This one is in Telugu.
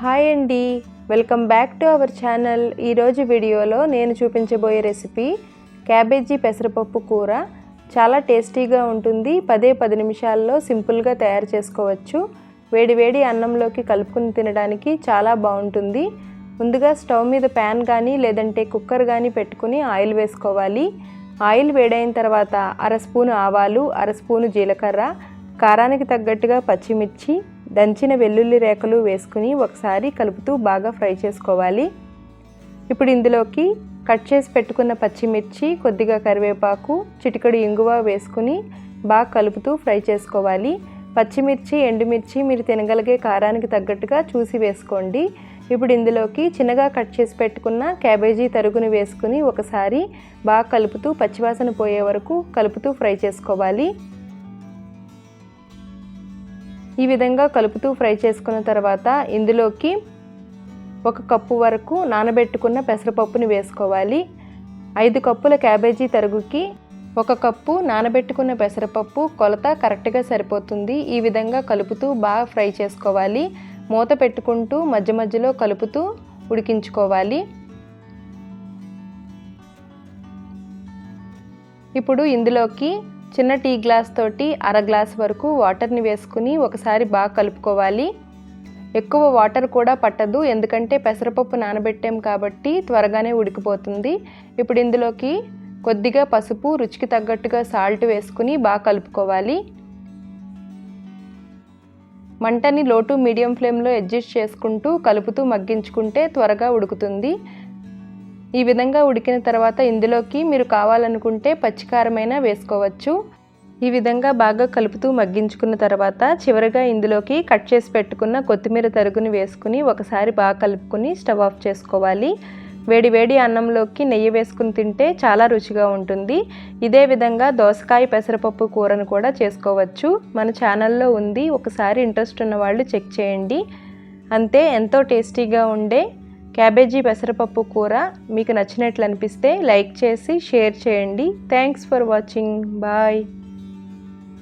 హాయ్ అండి. Welcome back to our channel. ఈరోజు వీడియోలో నేను చూపించబోయే రెసిపీ క్యాబేజీ పెసరపప్పు కూర. చాలా టేస్టీగా ఉంటుంది. పదే పది నిమిషాల్లో సింపుల్గా తయారు చేసుకోవచ్చు. వేడి వేడి అన్నంలోకి కలుపుకుని తినడానికి చాలా బాగుంటుంది. ముందుగా స్టవ్ మీద ప్యాన్ కానీ లేదంటే కుక్కర్ కానీ పెట్టుకుని ఆయిల్ వేసుకోవాలి. ఆయిల్ వేడైన తర్వాత అర స్పూను ఆవాలు అర స్పూను జీలకర్ర కారానికి తగ్గట్టుగా పచ్చిమిర్చి దంచిన వెల్లుల్లి రేఖలు వేసుకుని ఒకసారి కలుపుతూ బాగా ఫ్రై చేసుకోవాలి. ఇప్పుడు ఇందులోకి కట్ చేసి పెట్టుకున్న పచ్చిమిర్చి కొద్దిగా కరివేపాకు చిటికడు ఇంగువ వేసుకుని బాగా కలుపుతూ ఫ్రై చేసుకోవాలి. పచ్చిమిర్చి ఎండుమిర్చి మీరు తినగలిగే కారానికి తగ్గట్టుగా చూసి వేసుకోండి. ఇప్పుడు ఇందులోకి చిన్నగా కట్ చేసి పెట్టుకున్న క్యాబేజీ తరుగును వేసుకుని ఒకసారి బాగా కలుపుతూ పచ్చివాసన పోయే వరకు కలుపుతూ ఫ్రై చేసుకోవాలి. ఈ విధంగా కలుపుతూ ఫ్రై చేసుకున్న తర్వాత ఇందులోకి ఒక కప్పు వరకు నానబెట్టుకున్న పెసరపప్పుని వేసుకోవాలి. ఐదు కప్పుల క్యాబేజీ తరుగుకి ఒక కప్పు నానబెట్టుకున్న పెసరపప్పు కొలత కరెక్ట్గా సరిపోతుంది. ఈ విధంగా కలుపుతూ బాగా ఫ్రై చేసుకోవాలి. మూత పెట్టుకుంటూ మధ్య మధ్యలో కలుపుతూ ఉడికించుకోవాలి. ఇప్పుడు ఇందులోకి చిన్న టీ గ్లాస్ తోటి అర గ్లాస్ వరకు వాటర్ని వేసుకుని ఒకసారి బాగా కలుపుకోవాలి. ఎక్కువ వాటర్ కూడా పట్టదు ఎందుకంటే పెసరపప్పు నానబెట్టాం కాబట్టి త్వరగానే ఉడికిపోతుంది. ఇప్పుడు ఇందులోకి కొద్దిగా పసుపు రుచికి తగ్గట్టుగా సాల్ట్ వేసుకుని బాగా కలుపుకోవాలి. మంటని లో టు మీడియం ఫ్లేమ్లో అడ్జస్ట్ చేసుకుంటూ కలుపుతూ మగ్గించుకుంటే త్వరగా ఉడుకుతుంది. ఈ విధంగా ఉడికిన తర్వాత ఇందులోకి మీరు కావాలనుకుంటే పచ్చికారమైనా వేసుకోవచ్చు. ఈ విధంగా బాగా కలుపుతూ మగ్గించుకున్న తర్వాత చివరిగా ఇందులోకి కట్ చేసి పెట్టుకున్న కొత్తిమీర తరుగుని వేసుకుని ఒకసారి బాగా కలుపుకొని స్టవ్ ఆఫ్ చేసుకోవాలి. వేడి వేడి అన్నంలోకి నెయ్యి వేసుకుని తింటే చాలా రుచిగా ఉంటుంది. ఇదే విధంగా దోసకాయ పెసరపప్పు కూరను కూడా చేసుకోవచ్చు. మన ఛానల్లో ఉంది. ఒకసారి ఇంట్రెస్ట్ ఉన్న వాళ్ళు చెక్ చేయండి. అంతే ఎంతో టేస్టీగా ఉండే క్యాబేజీ పెసరపప్పు కూర మీకు నచ్చినట్లు అనిపిస్తే లైక్ చేసి షేర్ చేయండి. Thanks for watching bye